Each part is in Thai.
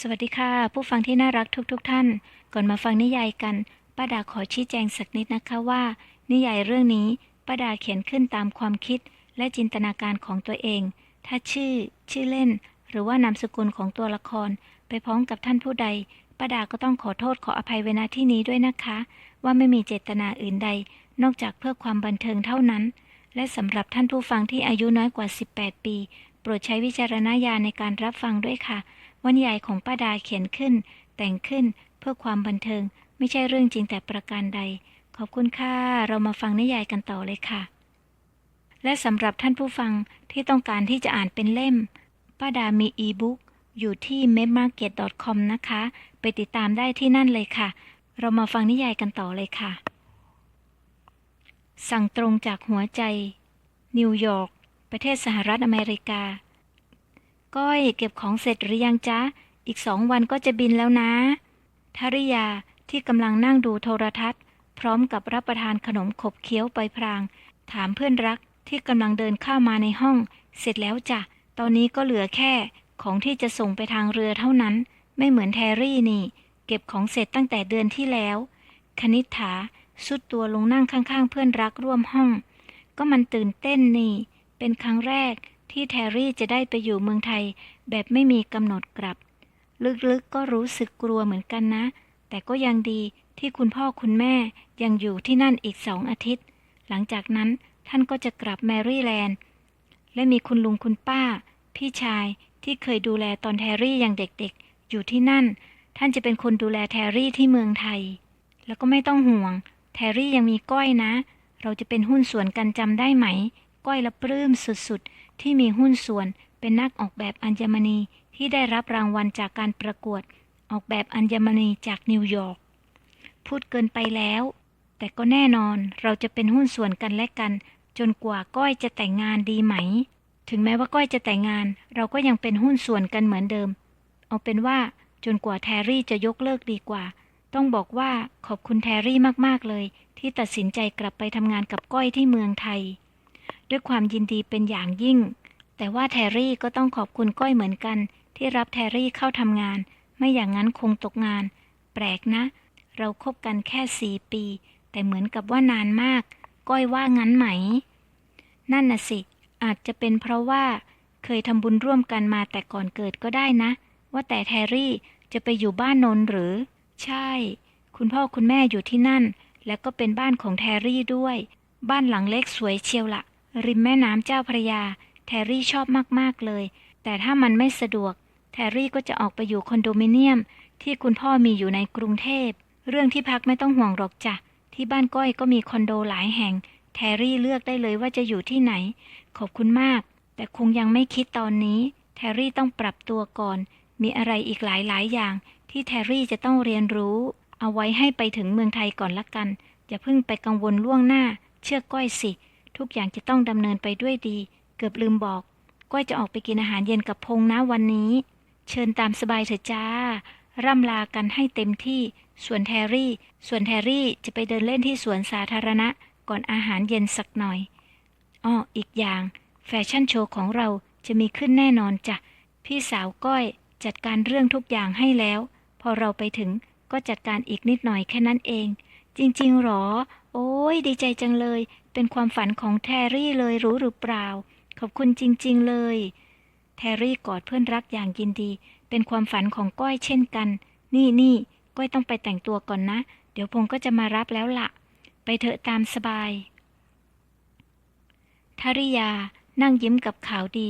สวัสดีค่ะ ผู้ฟังที่น่ารักทุกๆทท่าน ก่อนมาฟังนิยายกันป้าดาขอชี้แจงสักนิดนะคะว่า นิยายเรื่องนี้ป้าดาเขียนขึ้นตามความคิดและจินตนาการของตัวเอง ถ้าชื่อ ชื่อเล่น หรือว่านามสกุลของตัวละคร ไปพ้องกับท่านผู้ใดป้าดาก็ต้องขอโทษขออภัยเวณที่นี้ด้วยนะคะ ว่าไม่มีเจตนาอื่นใด นอกจากเพื่อความบันเทิงเท่านั้น และสำหรับท่านผู้ฟังที่อายุน้อยกว่า 18 ปี โปรดใช้วิจารณญาณในการรับฟังด้วยค่ะ ว่านิยายของป้าดาเขียนขึ้น แต่งขึ้นเพื่อความบันเทิง ไม่ใช่เรื่องจริงแต่ประการใด ขอบคุณค่ะ เรามาฟังนิยายกันต่อเลยค่ะ และสำหรับท่านผู้ฟังที่ต้องการที่จะอ่านเป็นเล่ม ป้าดามีอีบุ๊กอยู่ที่ m e m a r k e t c o m นะคะ ไปติดตามได้ที่นั่นเลยค่ะ เรามาฟังนิยายกันต่อเลยค่ะ สั่งตรงจากหัวใจ นิวยอร์กประเทศสหรัฐอเมริกา ก้อยเก็บของเสร็จหรือยังจ๊ะ อีกสองวันก็จะบินแล้วนะทาริยาที่กำลังนั่งดูโทรทัศน์ พร้อมกับรับประทานขนมขบเคี้ยวไปพราง ถามเพื่อนรักที่กำลังเดินเข้ามาในห้อง เสร็จแล้วจ้ะ ตอนนี้ก็เหลือแค่ของที่จะส่งไปทางเรือเท่านั้น ไม่เหมือนแทรี่นี่ เก็บของเสร็จตั้งแต่เดือนที่แล้ว คณิษฐาสุดตัวลงนั่งข้างๆ เพื่อนรักร่วมห้อง ก็มันตื่นเต้นนี่ เป็นครั้งแรก ที่แทรี่จะได้ไปอยู่เมืองไทยแบบไม่มีกำหนดกลับ ลึกๆก็รู้สึกกลัวเหมือนกันนะ แต่ก็ยังดีที่คุณพ่อคุณแม่ยังอยู่ที่นั่นอีกสองอาทิตย์ หลังจากนั้นท่านก็จะกลับแมรี่แลนด์ และมีคุณลุงคุณป้า พี่ชายที่เคยดูแลตอนแทรี่ยังเด็กๆ อยู่ที่นั่น ท่านจะเป็นคนดูแลแทรี่ที่เมืองไทย แล้วก็ไม่ต้องห่วง แทรี่ยังมีก้อยนะ เราจะเป็นหุ้นส่วนกันจำได้ไหม ก้อยละปลื้มสุดๆ ที่มีหุ้นส่วนเป็นนักออกแบบอัญมณีที่ได้รับรางวัลจากการประกวด ออกแบบอัญมณีจากนิวยอร์กพูดเกินไปแล้ว แต่ก็แน่นอนเราจะเป็นหุ้นส่วนกันและกัน จนกว่าก้อยจะแต่งงานดีไหม ถึงแม้ว่าก้อยจะแต่งงาน เราก็ยังเป็นหุ้นส่วนกันเหมือนเดิม เอาเป็นว่าจนกว่าแทรี่จะยกเลิกดีกว่า ต้องบอกว่าขอบคุณแทรี่มากๆเลย ที่ตัดสินใจกลับไปทำงานกับก้อยที่เมืองไทย ด้วยความยินดีเป็นอย่างยิ่ง แต่ว่าแทรี่ก็ต้องขอบคุณก้อยเหมือนกัน ที่รับแทรี่เข้าทำงาน ไม่อย่างนั้นคงตกงาน แปลกนะ เราคบกันแค่สี่ปี แต่เหมือนกับว่านานมาก ก้อยว่างั้นไหม นั่นน่ะสิ อาจจะเป็นเพราะว่า เคยทำบุญร่วมกันมาแต่ก่อนเกิดก็ได้นะ ว่าแต่แทรี่จะไปอยู่บ้านนนหรือ ใช่ คุณพ่อคุณแม่อยู่ที่นั่น และก็เป็นบ้านของแทรี่ด้วย บ้านหลังเล็กสวยเชียวละ ริมแม่น้ำเจ้าพระยา แทรี่ชอบมากๆเลย แต่ถ้ามันไม่สะดวก แทรี่ก็จะออกไปอยู่คอนโดมิเนียม ที่คุณพ่อมีอยู่ในกรุงเทพ เรื่องที่พักไม่ต้องห่วงหรอกจ้ะ ที่บ้านก้อยก็มีคอนโดหลายแห่ง แทรี่เลือกได้เลยว่าจะอยู่ที่ไหน ขอบคุณมาก แต่คงยังไม่คิดตอนนี้ แทรี่ต้องปรับตัวก่อน มีอะไรอีกหลายหลายอย่าง ที่แทรี่จะต้องเรียนรู้ เอาไว้ให้ไปถึงเมืองไทยก่อนละกัน อย่าเพิ่งไปกังวลล่วงหน้า เชื่อก้อยสิ ทุกอย่างจะต้องดำเนินไปด้วยดี เกือบลืมบอก ก้อยจะออกไปกินอาหารเย็นกับพงนะวันนี้ เชิญตามสบายเถอะจ้า ร่ำลากันให้เต็มที่ ส่วนแทรี่ ส่วนแทรี่จะไปเดินเล่นที่สวนสาธารณะ ก่อนอาหารเย็นสักหน่อยอ้ออีกอย่าง แฟชั่นโชว์ของเราจะมีขึ้นแน่นอนจ้ะ พี่สาวก้อยจัดการเรื่องทุกอย่างให้แล้ว พอเราไปถึงก็จัดการอีกนิดหน่อยแค่นั้นเอง จริงๆหรอ โอ้ยดีใจจังเลย เป็นความฝันของแทรี่เลยรู้หรือเปล่า ขอบคุณจริง ๆ เลย แทรี่กอดเพื่อนรักอย่างยินดี เป็นความฝันของก้อยเช่นกัน นี่นี่ก้อยต้องไปแต่งตัวก่อนนะ เดี๋ยวพงก็จะมารับแล้วละ่ะ ไปเถอะตามสบายทาริยานั่งยิ้มกับข่าวดี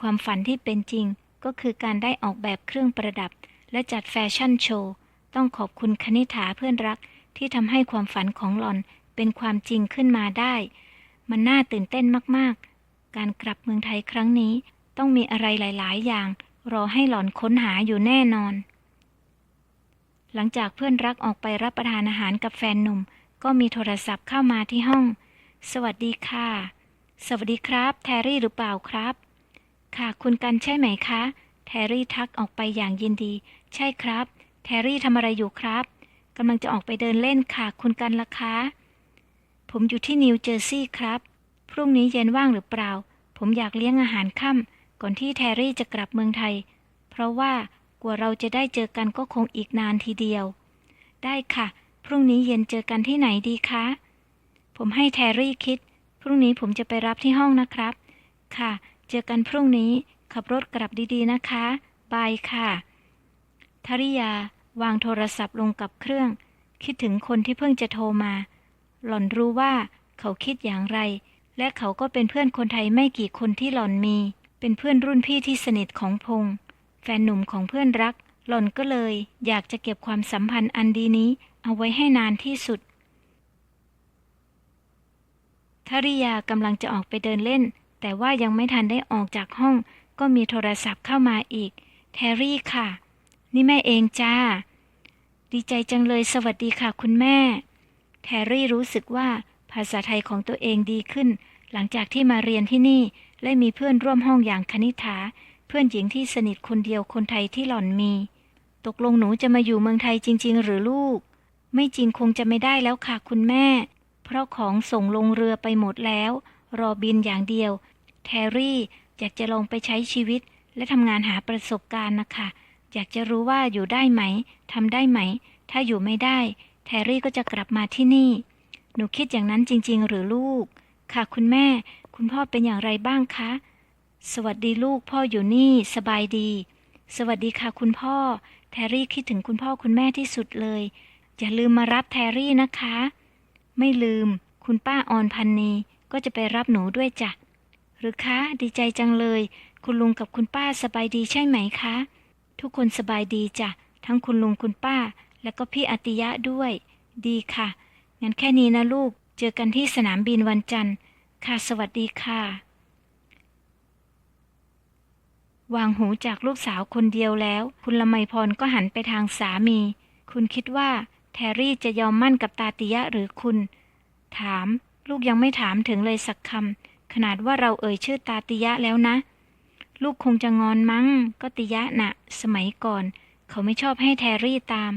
ความฝันที่เป็นจริง ก็คือการได้ออกแบบเครื่องประดับ และจัดแฟชั่นโชว์ ต้องขอบคุณคณิ t าเพื่อนรักที่ทำให้ความฝันของหลอน เป็นความจริงขึ้นมาได้ มันน่าตื่นเต้นมากๆ การกลับเมืองไทยครั้งนี้ ต้องมีอะไรหลาย ๆ อย่าง รอให้หลอนค้นหาอยู่แน่นอน หลังจากเพื่อนรักออกไปรับประทานอาหารกับแฟนหนุ่ม ก็มีโทรศัพท์เข้ามาที่ห้อง สวัสดีค่ะ สวัสดีครับ แทรี่หรือเปล่าครับ ค่ะคุณกันใช่ไหมคะ แทรี่ทักออกไปอย่างยินดี ใช่ครับ แทรี่ทำอะไรอยู่ครับกำลังจะออกไปเดินเล่นค่ะ คุณกันล่ะคะ ผมอยู่ที่นิวเจอร์ซีย์ครับ พรุ่งนี้เย็นว่างหรือเปล่า ผมอยากเลี้ยงอาหารค่ำก่อนที่แทรี่จะกลับเมืองไทย เพราะว่ากว่าเราจะได้เจอกันก็คงอีกนานทีเดียว ได้ค่ะ พรุ่งนี้เย็นเจอกันที่ไหนดีคะ ผมให้แทรี่คิด พรุ่งนี้ผมจะไปรับที่ห้องนะครับ ค่ะ เจอกันพรุ่งนี้ ขับรถกลับดีๆนะคะ บายค่ะทริยาวางโทรศัพท์ลงกับเครื่อง คิดถึงคนที่เพิ่งจะโทรมา หล่อนรู้ว่าเขาคิดอย่างไร และเขาก็เป็นเพื่อนคนไทยไม่กี่คนที่หล่อนมี เป็นเพื่อนรุ่นพี่ที่สนิทของพงษ์แฟนหนุ่มของเพื่อนรัก หล่อนก็เลย อยากจะเก็บความสัมพันธ์อันดีนี้ เอาไว้ให้นานที่สุดทริยากำลังจะออกไปเดินเล่น แต่ว่ายังไม่ทันได้ออกจากห้อง ก็มีโทรศัพท์เข้ามาอีก แทรี่ค่ะ นี่แม่เองจ้า ดีใจจังเลยสวัสดีค่ะคุณแม่ แทรี่รู้สึกว่าภาษาไทยของตัวเองดีขึ้น หลังจากที่มาเรียนที่นี่ และมีเพื่อนร่วมห้องอย่างคณิ t าเพื่อนหญิงที่สนิทคนเดียวคนไทยที่หล่อนมี ตกลงหนูจะมาอยู่เมืองไทยจริง ๆ หรือลูก ไม่จริงคงจะไม่ได้แล้วค่ะคุณแม่ เพราะของส่งลงเรือไปหมดแล้ว รอบินอย่างเดียวแทรี่อยากจะลองไปใช้ชีวิต และทำงานหาประสบการณ์นะคะ อยากจะรู้ว่าอยู่ได้ไหมทำได้ไหม ถ้าอยู่ไม่ได้ แทรี่ก็จะกลับมาที่นี่ หนูคิดอย่างนั้นจริง ๆ หรือลูก ค่ะคุณแม่ คุณพ่อเป็นอย่างไรบ้างคะ สวัสดีลูกพ่ออยู่นี่ สบายดี สวัสดีค่ะคุณพ่อ แทรี่คิดถึงคุณพ่อคุณแม่ที่สุดเลย อย่าลืมมารับแทรี่นะคะ ไม่ลืม คุณป้าออนพันนีก็จะไปรับหนูด้วยจ้ะ หรือคะ ดีใจจังเลย คุณลุงกับคุณป้าสบายดีใช่ไหมคะ ทุกคนสบายดีจ้ะ ทั้งคุณลุงคุณป้า และก็พี่อติยะด้วย ดีค่ะ งั้นแค่นี้นะลูก เจอกันที่สนามบินวันจันทร์ ค่ะ สวัสดีค่ะ วางหูจากลูกสาวคนเดียวแล้ว คุณละไมพรก็หันไปทางสามี คุณคิดว่าแทรี่จะยอมมั่นกับตาติยะหรือคุณ ถาม ลูกยังไม่ถามถึงเลยสักคำ ขนาดว่าเราเอ่ยชื่อตาติยะแล้วนะ ลูกคงจะงอนมั้ง ก็ติยะนะ่ะ สมัยก่อน เขาไม่ชอบให้แทรี่ตาม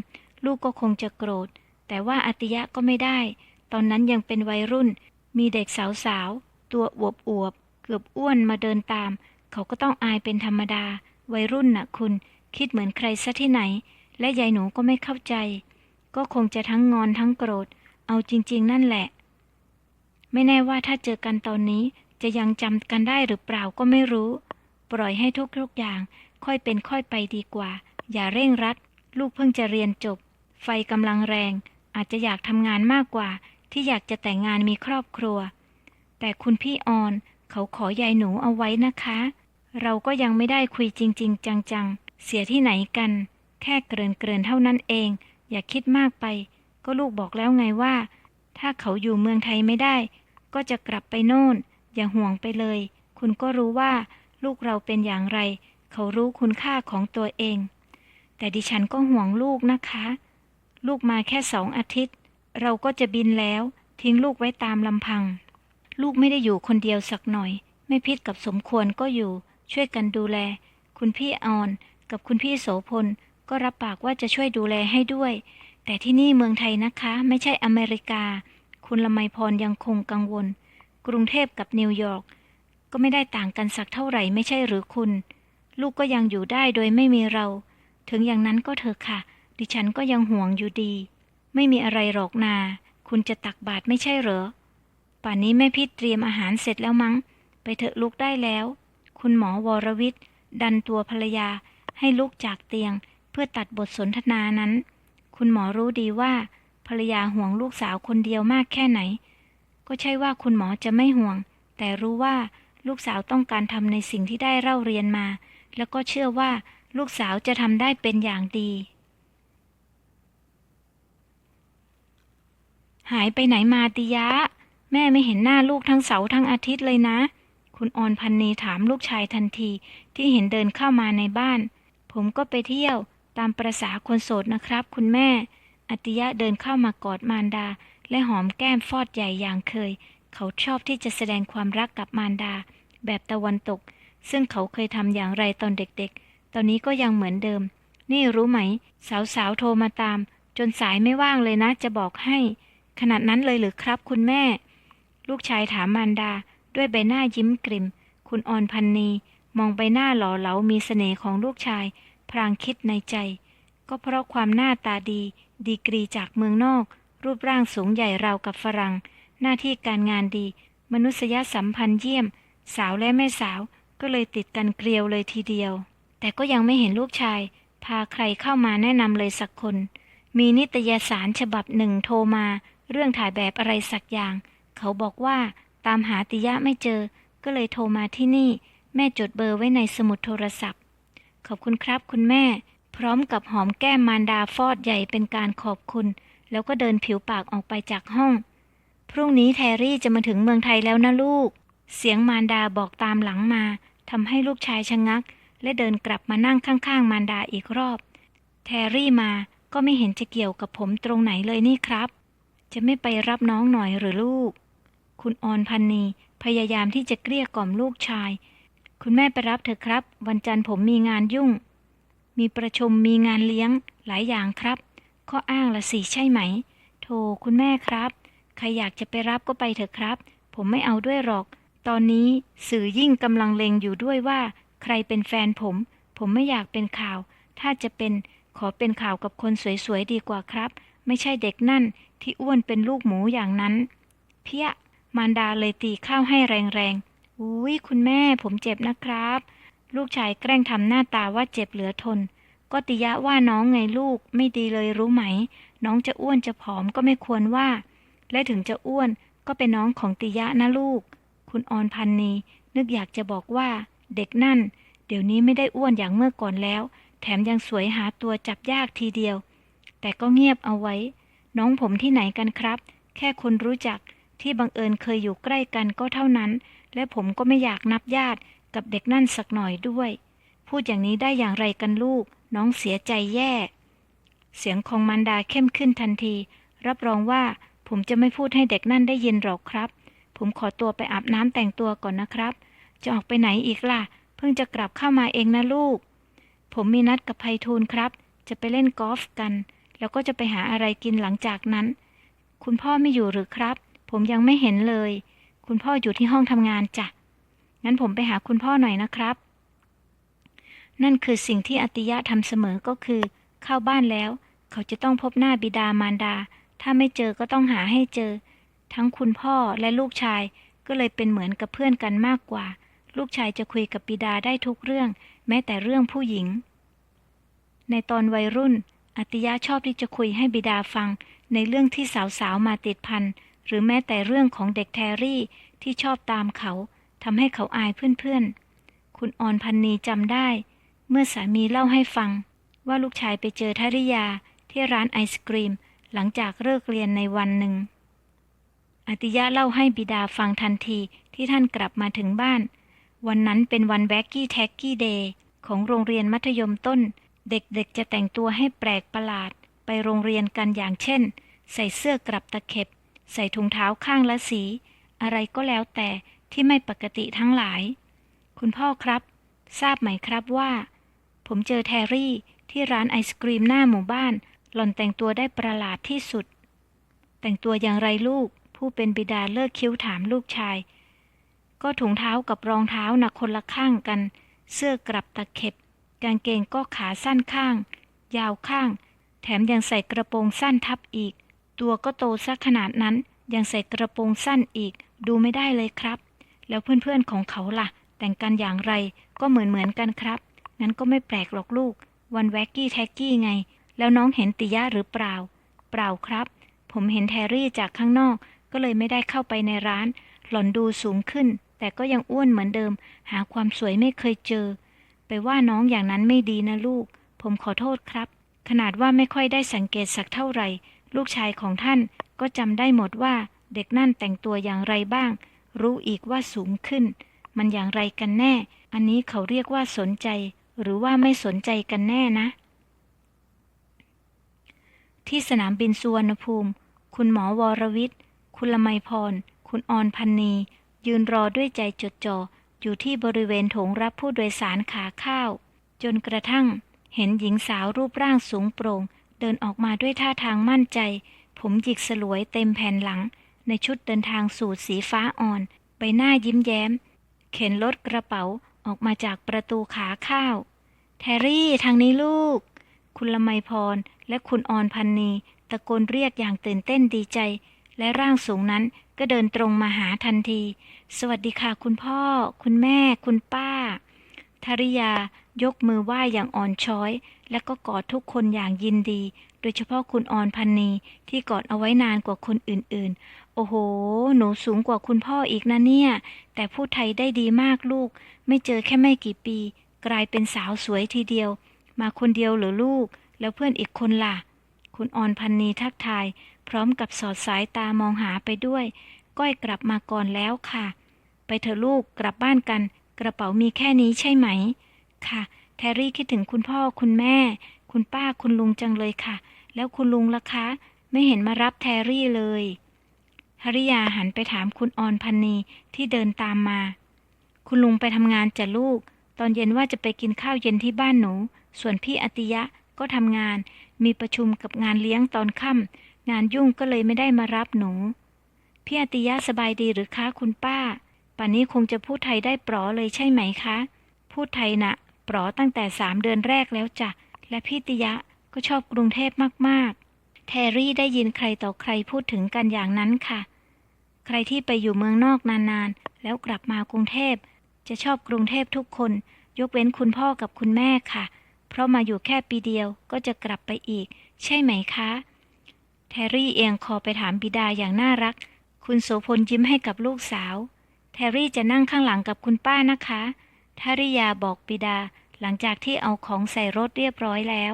ลูกก็คงจะโกรธ แต่ว่าอติยะก็ไม่ได้ ตอนนั้นยังเป็นวัยรุ่น มีเด็กสาวๆ ตัวอวบอวบ เกือบอ้วนมาเดินตาม เขาก็ต้องอายเป็นธรรมดา วัยรุ่นน่ะคุณ คิดเหมือนใครซะที่ไหน และยายหนูก็ไม่เข้าใจ ก็คงจะทั้งงอนทั้งโกรธ เอาจริง ๆ นั่นแหละ ไม่แน่ว่าถ้าเจอกันตอนนี้จะยังจำกันได้หรือเปล่าก็ไม่รู้ ปล่อยให้ทุกๆอย่าง ค่อยเป็นค่อยไปดีกว่า อย่าเร่งรัด ลูกเพิ่งจะเรียนจบ ไฟกำลังแรง อาจจะอยากทำงานมากกว่า ที่อยากจะแต่งงานมีครอบครัว แต่คุณพี่ออนเขาขอยายหนูเอาไว้นะคะ เราก็ยังไม่ได้คุยจริง ๆ จังๆ เสียที่ไหนกัน แค่เกรินเกรินๆเท่านั้นเอง อย่าคิดมากไป ก็ลูกบอกแล้วไงว่า ถ้าเขาอยู่เมืองไทยไม่ได้ ก็จะกลับไปโน่น อย่าห่วงไปเลย คุณก็รู้ว่า ลูกเราเป็นอย่างไร เขารู้คุณค่าของตัวเอง แต่ดิฉันก็ห่วงลูกนะคะ ลูกมาแค่สองอาทิตย์ เราก็จะบินแล้ว ทิ้งลูกไว้ตามลำพัง ลูกไม่ได้อยู่คนเดียวสักหน่อย ไม่พิษกับสมควรก็อยู่ ช่วยกันดูแล คุณพี่ออน กับคุณพี่โสพล ก็รับปากว่าจะช่วยดูแลให้ด้วย แต่ที่นี่เมืองไทยนะคะ ไม่ใช่อเมริกา คุณละไมพรยังคงกังวล กรุงเทพกับนิวยอร์กก็ไม่ได้ต่างกันสักเท่าไหร่ไม่ใช่หรือคุณ ลูกก็ยังอยู่ได้โดยไม่มีเรา ถึงอย่างนั้นก็เถอะค่ะ ดิฉันก็ยังห่วงอยู่ดี ไม่มีอะไรหรอกนา คุณจะตักบาตรไม่ใช่เหรอ ป่านนี้แม่พี่เตรียมอาหารเสร็จแล้วมั้ง ไปเถอะลุกได้แล้ว คุณหมอวรวิทย์ดันตัวภรรยาให้ลุกจากเตียง เพื่อตัดบทสนทนานั้น คุณหมอรู้ดีว่า ภรรยาห่วงลูกสาวคนเดียวมากแค่ไหน ก็ใช่ว่าคุณหมอจะไม่ห่วง แต่รู้ว่าลูกสาวต้องการทำในสิ่งที่ได้เล่าเรียนมา แล้วก็เชื่อว่าลูกสาวจะทำได้เป็นอย่างดี หายไปไหนมาติยะ แม่ไม่เห็นหน้าลูกทั้งเสาร์ทั้งอาทิตย์เลยนะ คุณออนพันนีถามลูกชายทันทีที่เห็นเดินเข้ามาในบ้าน ผมก็ไปเที่ยวตามประษาคนโสดนะครับ คุณแม่ อติยะเดินเข้ามากอดมารดา และหอมแก้มฟอดใหญ่อย่างเคย เขาชอบที่จะแสดงความรักกับมารดา แบบตะวันตก ซึ่งเขาเคยทำอย่างไรตอนเด็กๆ ตอนนี้ก็ยังเหมือนเดิม นี่รู้ไหม สาวๆโทรมาตาม จนสายไม่ว่างเลยนะ จะบอกให้ ขนาดนั้นเลยหรือครับคุณแม่ ลูกชายถามมารดา ด้วยใบหน้ายิ้มกริม คุณออนพันนี มองใบหน้าหล่อเหลามีเสน่ห์ของลูกชาย พรางคิดในใจ ก็เพราะความหน้าตาดี ดีกรีจากเมืองนอก รูปร่างสูงใหญ่ราวกับฝรั่ง หน้าที่การงานดี มนุษยสัมพันธ์เยี่ยม สาวและแม่สาวก็เลยติดกันเกลียวเลยทีเดียว แต่ก็ยังไม่เห็นลูกชาย พาใครเข้ามาแนะนำเลยสักคน มีนิตยสารฉบับหนึ่งโทรมา เรื่องถ่ายแบบอะไรสักอย่าง เขาบอกว่าตามหาติยะไม่เจอ ก็เลยโทรมาที่นี่ แม่จดเบอร์ไว้ในสมุดโทรศัพท์ ขอบคุณครับคุณแม่ พร้อมกับหอมแก้มมารดาฟอดใหญ่เป็นการขอบคุณ แล้วก็เดินผิวปากออกไปจากห้อง พรุ่งนี้แทรี่จะมาถึงเมืองไทยแล้วนะลูก เสียงมารดาบอกตามหลังมาทำให้ลูกชายชะงัก และเดินกลับมานั่งข้างๆ มารดาอีกรอบ แทรี่มาก็ไม่เห็นจะเกี่ยวกับผมตรงไหนเลยนี่ครับ จะไม่ไปรับน้องหน่อยหรือลูก คุณออนพันนีพยายามที่จะเกลี้ยกล่อมลูกชาย คุณแม่ไปรับเถอะครับ วันจันทร์ผมมีงานยุ่ง มีประชุมมีงานเลี้ยงหลายอย่างครับ ข้ออ้างละสิใช่ไหม โทรคุณแม่ครับ ใครอยากจะไปรับก็ไปเถอะครับ ผมไม่เอาด้วยหรอก ตอนนี้สื่อยิ่งกำลังเลงอยู่ด้วยว่า ใครเป็นแฟนผม ผมไม่อยากเป็นข่าว ถ้าจะเป็นขอเป็นข่าวกับคนสวยๆดีกว่าครับ ไม่ใช่เด็กนั่นที่อ้วนเป็นลูกหมูอย่างนั้น เพี้ยมารดาเลยตีข้าวให้แรงๆอุ้ยคุณแม่ผมเจ็บนะครับ ลูกชายแกล้งทำหน้าตาว่าเจ็บเหลือทน ก็ติยะว่าน้องไงลูกไม่ดีเลยรู้ไหม น้องจะอ้วนจะผอมก็ไม่ควรว่า และถึงจะอ้วนก็เป็นน้องของติยะนะลูก คุณออนพันนีนึกอยากจะบอกว่า เด็กนั่น เดี๋ยวนี้ไม่ได้อ้วนอย่างเมื่อก่อนแล้ว แถมยังสวยหาตัวจับยากทีเดียว แต่ก็เงียบเอาไว้ น้องผมที่ไหนกันครับ แค่คนรู้จักที่บังเอิญเคยอยู่ใกล้กันก็เท่านั้น และผมก็ไม่อยากนับญาติกับเด็กนั่นสักหน่อยด้วย พูดอย่างนี้ได้อย่างไรกันลูก น้องเสียใจแย่ เสียงของมารดาเข้มขึ้นทันที รับรองว่าผมจะไม่พูดให้เด็กนั่นได้ยินหรอกครับ ผมขอตัวไปอาบน้ำแต่งตัวก่อนนะครับ จะออกไปไหนอีกล่ะ เพิ่งจะกลับเข้ามาเองนะลูก ผมมีนัดกับไพฑูรย์ครับ จะไปเล่นกอล์ฟกัน แล้วก็จะไปหาอะไรกินหลังจากนั้น คุณพ่อไม่อยู่หรือครับ ผมยังไม่เห็นเลย คุณพ่ออยู่ที่ห้องทำงานจ้ะ งั้นผมไปหาคุณพ่อหน่อยนะครับ นั่นคือสิ่งที่อติยะทำเสมอก็คือ เข้าบ้านแล้ว เขาจะต้องพบหน้าบิดามารดา ถ้าไม่เจอก็ต้องหาให้เจอ ทั้งคุณพ่อและลูกชายก็เลยเป็นเหมือนกับเพื่อนกันมากกว่า ลูกชายจะคุยกับบิดาได้ทุกเรื่อง แม้แต่เรื่องผู้หญิง ในตอนวัยรุ่น อติยะชอบที่จะคุยให้บิดาฟัง ในเรื่องที่สาวๆมาติดพัน หรือแม้แต่เรื่องของเด็กแทรี่ที่ชอบตามเขาทำให้เขาอายเพื่อนๆ คุณออนพันนีจำได้ เมื่อสามีเล่าให้ฟัง ว่าลูกชายไปเจอทริยาที่ร้านไอศกรีม หลังจากเลิกเรียนในวันหนึ่ง อติยะเล่าให้บิดาฟังทันทีที่ท่านกลับมาถึงบ้าน วันนั้นเป็นวันแวกกี้แท็กกี้เดย์ของโรงเรียนมัธยมต้น เด็กๆจะแต่งตัวให้แปลกประหลาด ไปโรงเรียนกันอย่างเช่น ใส่เสื้อกลับตะเข็บ ใส่ถุงเท้าข้างละสี อะไรก็แล้วแต่ที่ไม่ปกติทั้งหลาย คุณพ่อครับ ทราบไหมครับว่า ผมเจอแทรี่ที่ร้านไอศกรีมหน้าหมู่บ้าน หล่อนแต่งตัวได้ประหลาดที่สุด แต่งตัวอย่างไรลูก ผู้เป็นบิดาเลิกคิ้วถามลูกชาย ก็ถุงเท้ากับรองเท้าหนักคนละข้างกัน เสื้อกลับตะเข็บ กางเกงก็ขาสั้นข้าง ยาวข้าง แถมยังใส่กระโปรงสั้นทับอีก ตัวก็โตซะขนาดนั้น ยังใส่กระโปรงสั้นอีก ดูไม่ได้เลยครับ แล้วเพื่อนๆของเขาล่ะ แต่งกันอย่างไรก็เหมือนเหมือนกันครับ งั้นก็ไม่แปลกหรอกลูก วันแวกกี้แท็กกี้ไง แล้วน้องเห็นติยะหรือเปล่า เปล่าครับ ผมเห็นแทรี่จากข้างนอก ก็เลยไม่ได้เข้าไปในร้าน หล่อนดูสูงขึ้น แต่ก็ยังอ้วนเหมือนเดิม หาความสวยไม่เคยเจอ ไปว่าน้องอย่างนั้นไม่ดีนะลูก ผมขอโทษครับ ขนาดว่าไม่ค่อยได้สังเกตสักเท่าไหร่ ลูกชายของท่านก็จำได้หมดว่าเด็กนั่นแต่งตัวอย่างไรบ้าง รู้อีกว่าสูงขึ้น มันอย่างไรกันแน่ อันนี้เขาเรียกว่าสนใจ หรือว่าไม่สนใจกันแน่นะ ที่สนามบินสุวรรณภูมิ คุณหมอวรวิทย์ คุณละไมพร คุณออนพันนี ยืนรอด้วยใจจดจ่อ อยู่ที่บริเวณโถงรับผู้โดยสารขาเข้าจนกระทั่งเห็นหญิงสาวรูปร่างสูงโปร่ง เดินออกมาด้วยท่าทางมั่นใจ ผมหยิกสลวยเต็มแผ่นหลัง ในชุดเดินทางสูทสีฟ้าอ่อน ใบหน้ายิ้มแย้ม เข็นรถกระเป๋าออกมาจากประตูขาข้าว แทรี่ทางนี้ลูก คุณละไมพรและคุณออนพันนีตะโกนเรียกอย่างตื่นเต้นดีใจ และร่างสูงนั้น ก็เดินตรงมาหาทันที สวัสดีค่ะคุณพ่อ คุณแม่ คุณป้าทาริยายกมือไหว้อย่างอ่อนช้อย และก็กอดทุกคนอย่างยินดี โดยเฉพาะคุณออนพันนีที่กอดเอาไว้นานกว่าคนอื่นๆ โอ้โห หนูสูงกว่าคุณพ่ออีกนะเนี่ย แต่พูดไทยได้ดีมากลูก ไม่เจอแค่ไม่กี่ปี กลายเป็นสาวสวยทีเดียว มาคนเดียวหรือลูก แล้วเพื่อนอีกคนล่ะ คุณออนพันนีทักทาย พร้อมกับสอดสายตามองหาไปด้วย ก้อยกลับมาก่อนแล้วค่ะ ไปเถอะลูกกลับบ้านกัน กระเป๋ามีแค่นี้ใช่ไหม ค่ะ แทรี่คิดถึงคุณพ่อคุณแม่ คุณป้าคุณลุงจังเลยค่ะ แล้วคุณลุงล่ะคะ ไม่เห็นมารับแทรี่เลยฮริยาหันไปถามคุณออนพันนีที่เดินตามมา คุณลุงไปทำงานจ้ะลูก ตอนเย็นว่าจะไปกินข้าวเย็นที่บ้านหนู ส่วนพี่อติยะก็ทำงาน มีประชุมกับงานเลี้ยงตอนค่ำ งานยุ่งก็เลยไม่ได้มารับหนู พี่อติยะสบายดีหรือคะคุณป้า ป่านนี้คงจะพูดไทยได้ปลอเลยใช่ไหมคะ พูดไทยนะ่ะปลอตั้งแต่สามเดือนแรกแล้วจ้ะ และพี่ติยะก็ชอบกรุงเทพมากๆ แทรี่ได้ยินใครต่อใครพูดถึงกันอย่างนั้นค่ะ ใครที่ไปอยู่เมืองนอกนานๆ แล้วกลับมากรุงเทพ จะชอบกรุงเทพทุกคน ยกเว้นคุณพ่อกับคุณแม่ค่ะ เพราะมาอยู่แค่ปีเดียวก็จะกลับไปอีก ใช่ไหมคะ แทรี่เอียงคอไปถามบิดาอย่างน่ารัก คุณโสพลยิ้มให้กับลูกสาว แทรี่จะนั่งข้างหลังกับคุณป้านะคะทาริยาบอกบิดาหลังจากที่เอาของใส่รถเรียบร้อยแล้ว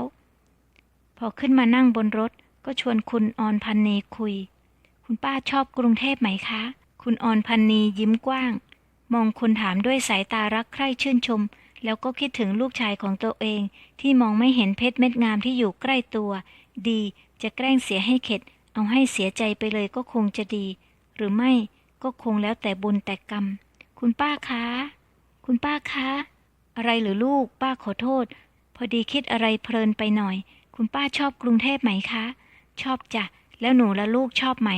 พอขึ้นมานั่งบนรถก็ชวนคุณออนพันนีคุย คุณป้าชอบกรุงเทพไหมคะ คุณออนพันนียิ้มกว้าง มองคนถามด้วยสายตารักใคร่ชื่นชม แล้วก็คิดถึงลูกชายของตัวเอง ที่มองไม่เห็นเพชรเม็ดงามที่อยู่ใกล้ตัว ดี จะแกล้งเสียให้เข็ด เอาให้เสียใจไปเลยก็คงจะดี หรือไม่ก็คงแล้วแต่บุญแต่กรรม คุณป้าคะ คุณป้าคะ อะไรหรือลูก ป้าขอโทษ พอดีคิดอะไรเพลินไปหน่อย คุณป้าชอบกรุงเทพไหมคะ ชอบจ้ะ แล้วหนูและลูกชอบไหม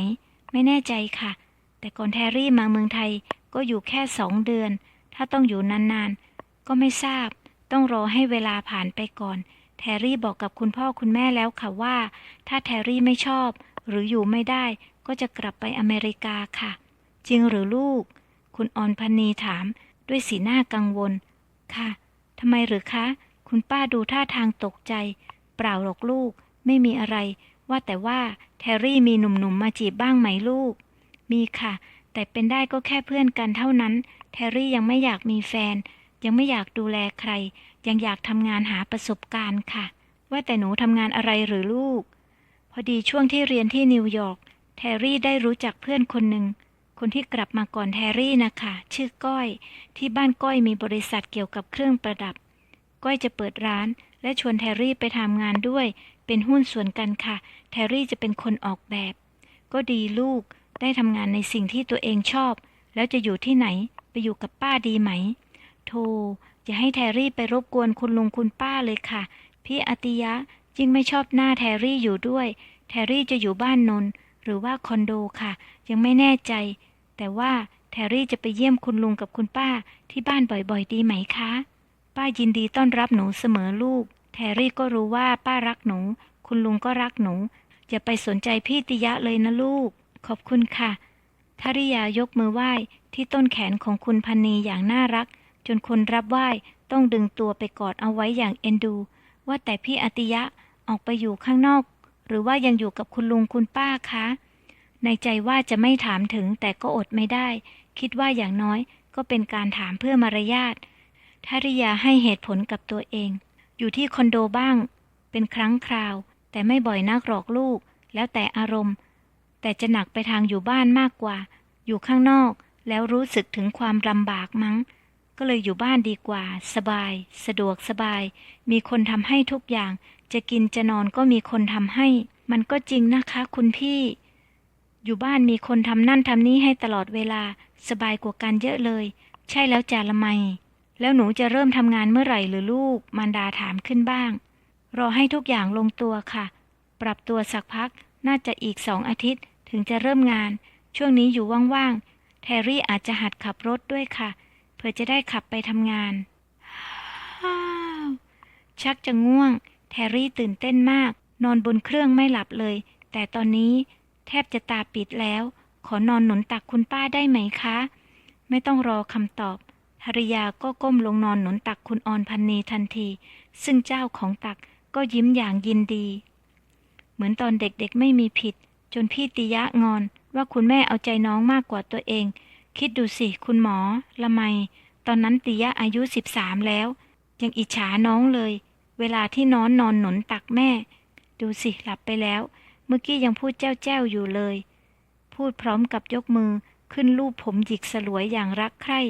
ไม่แน่ใจค่ะ แต่ก่อนแทรี่มาเมืองไทยก็อยู่แค่สองเดือน ถ้าต้องอยู่นานๆ ก็ไม่ทราบ ต้องรอให้เวลาผ่านไปก่อน แทรี่บอกกับคุณพ่อคุณแม่แล้วค่ะว่า ถ้าแทรี่ไม่ชอบ หรืออยู่ไม่ได้ ก็จะกลับไปอเมริกาค่ะ จริงหรือลูก คุณออนพันีถาม ด้วยสีหน้ากังวล ค่ะทำไมหรือคะ คุณป้าดูท่าทางตกใจ เปล่าหรอกลูก ไม่มีอะไร ว่าแต่ว่าแทรี่มีหนุ่มๆมาจีบบ้างไหมลูก มีค่ะ แต่เป็นได้ก็แค่เพื่อนกันเท่านั้น แทรี่ยังไม่อยากมีแฟน ยังไม่อยากดูแลใคร ยังอยากทำงานหาประสบการณ์ค่ะ ว่าแต่หนูทำงานอะไรหรือลูก พอดีช่วงที่เรียนที่นิวยอร์กแทรี่ได้รู้จักเพื่อนคนหนึ่ง คนที่กลับมาก่อนแทรี่นะคะ ชื่อก้อย ที่บ้านก้อยมีบริษัทเกี่ยวกับเครื่องประดับ ก้อยจะเปิดร้าน และชวนแทรี่ไปทำงานด้วย เป็นหุ้นส่วนกันค่ะ แทรี่จะเป็นคนออกแบบ ก็ดีลูก ได้ทำงานในสิ่งที่ตัวเองชอบ แล้วจะอยู่ที่ไหน ไปอยู่กับป้าดีไหม โธ่อย่าให้แทรี่ไปรบกวนคุณลุงคุณป้าเลยค่ะ พี่อติยะยิ่งไม่ชอบหน้าแทรี่อยู่ด้วย แทรี่จะอยู่บ้านนนหรือว่าคอนโดค่ะ ยังไม่แน่ใจ แต่ว่าแทรี่จะไปเยี่ยมคุณลุงกับคุณป้าที่บ้านบ่อยๆ ดีไหมคะ ป้ายินดีต้อนรับหนูเสมอลูก แทรี่ก็รู้ว่าป้ารักหนู คุณลุงก็รักหนู อย่าไปสนใจพี่ติยะเลยนะลูก ขอบคุณค่ะทาริยายกมือไหว้ที่ต้นแขนของคุณพันนีอย่างน่ารัก จนคนรับไหว้ต้องดึงตัวไปกอดเอาไว้อย่างเอ็นดู ว่าแต่พี่อติยะออกไปอยู่ข้างนอก หรือว่ายังอยู่กับคุณลุงคุณป้าคะ ในใจว่าจะไม่ถามถึงแต่ก็อดไม่ได้ คิดว่าอย่างน้อยก็เป็นการถามเพื่อมารยาททาริยาให้เหตุผลกับตัวเอง อยู่ที่คอนโดบ้าง เป็นครั้งคราว แต่ไม่บ่อยนักหรอกลูก แล้วแต่อารมณ์ แต่จะหนักไปทางอยู่บ้านมากกว่า อยู่ข้างนอก แล้วรู้สึกถึงความลำบากมั้ง ก็เลยอยู่บ้านดีกว่า สบาย สะดวกสบาย มีคนทำให้ทุกอย่าง จะกินจะนอนก็มีคนทำให้ มันก็จริงนะคะคุณพี่ อยู่บ้านมีคนทำนั่นทำนี้ให้ตลอดเวลา สบายกว่ากันเยอะเลย ใช่แล้วจ่าละไม แล้วหนูจะเริ่มทำงานเมื่อไหร่หรือลูก มารดาถามขึ้นบ้าง รอให้ทุกอย่างลงตัวค่ะ ปรับตัวสักพัก น่าจะอีกสองอาทิตย์ ถึงจะเริ่มงาน ช่วงนี้อยู่ว่างๆ แทรี่อาจจะหัดขับรถด้วยค่ะ เพื่อจะได้ขับไปทำงาน ชักจะง่วง แทรี่ตื่นเต้นมาก นอนบนเครื่องไม่หลับเลย แต่ตอนนี้แทบจะตาปิดแล้ว ขอนอนหนุนตักคุณป้าได้ไหมคะ ไม่ต้องรอคำตอบภริยาก็ก้มลงนอนหนุนตักคุณออนพันนีทันที ซึ่งเจ้าของตักก็ยิ้มอย่างยินดี เหมือนตอนเด็กๆไม่มีผิด จนพี่ติยะงอนว่าคุณแม่เอาใจน้องมากกว่าตัวเอง คิดดูสิคุณหมอ ละไม ตอนนั้นติยะอายุสิบสามแล้ว ยังอิจฉาน้องเลย เวลาที่น้อนนอนหนุนตักแม่ ดูสิหลับไปแล้ว เมื่อกี้ยังพูดแจ้วแจ้วอยู่เลย พูดพร้อมกับยกมือขึ้นลูบผมหยิกสลวยอย่างรักใคร่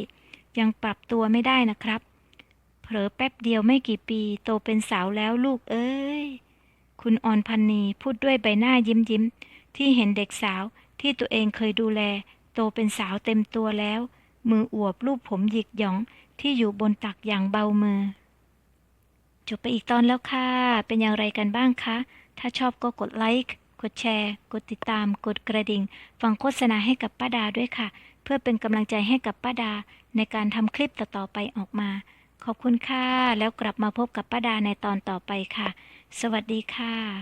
ยังปรับตัวไม่ได้นะครับ เผลอแป๊บเดียวไม่กี่ปี โตเป็นสาวแล้วลูกเอ้ย คุณออนพันนีพูดด้วยใบหน้ายิ้มยิ้มที่เห็นเด็กสาวที่ตัวเองเคยดูแล โตเป็นสาวเต็มตัวแล้ว มืออวบรูปผมหยิกหยองที่อยู่บนตักอย่างเบามือ จบไปอีกตอนแล้วค่ะ เป็นอย่างไรกันบ้างคะ ถ้าชอบก็กดไลค์กดแชร์ กดติดตาม กดกระดิ่ง ฟังโฆษณาให้กับป้าดาด้วยค่ะ เพื่อเป็นกำลังใจให้กับป้าดา ในการทำคลิปต่อๆไปออกมา ขอบคุณค่ะ แล้วกลับมาพบกับป้าดาในตอนต่อไปค่ะ สวัสดีค่ะ